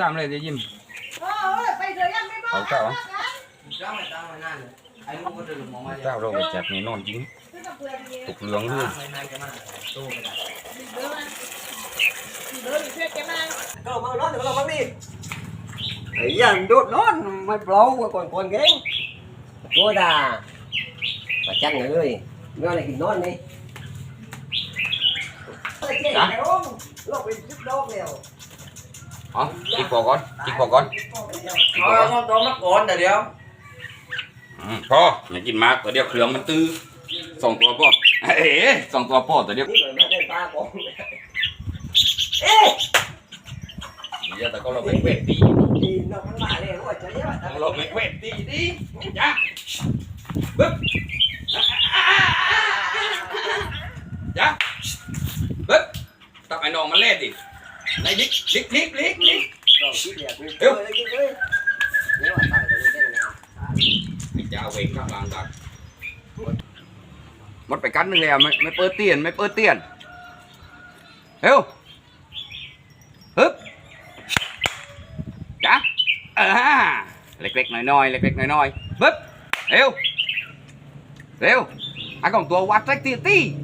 ตามเลยจะยิ้มเออไปเถอะยังไม่บอกเอาเจ้าจ้าไม่ตามมานั่นเลยไอ้ลูกก็เดินมองมาเจ้าเราไปจับนี่นอนจริงตุกเหลืองเลยไม่นานจะมาตู้ไม่ได้เดินมาเดินเพื่อนแกมาก็มานอนก็มา đi ไอ้ยัน đốt nón mày blow còn còn ghế tôi đà mà chăn người ơi nó này thì nón đi Hả? nó bị giúp đốt đều อ๋อจิกพอก่อนจิกพอก่อนจิกพอเอาก่อนเอาตัวมาก่อนแต่เดี๋ยวอืมพออย่ากินมากตัวเดียวเครื่องมันตื้อสองตัวพ่อเอ๊ะสองตัวพ่อตัวเดียว Thế rồi nó lên ba con เดี๋ยวแต่ก็เราไม่เวทตี thì nó cũng lại này nó phải cháy á เราไม่เวทตีดิจ้าบึ๊บจ้าบึ๊บตับ ไอ้น้องมาเล่นดิไอ้ลิกลิกลิกลิกลิก rồi cái đẹp đi Yếu. chơi cái chơi nếu mà tao tao đi đây nào ไอ้จ้าเวงข้างหลังดักหมดไปกันหนึงแล้วไม่ไม่เปิดเตียนไม่เปิดเตียนเร็วฮึบจ้าอ่าเล็กๆน้อยๆเล็กๆน้อยๆบึ๊บเร็วเร็วอะของตัววัดใส่เตียตี้วัดใส่เตียตี้กลัวเนี่ยจ้าไม่ได้เปิดมันนานนกมันจกมันอะมันกลัวไอ้นี่อย่างเดียวเออบอกยินกากไอ้ไม่ต้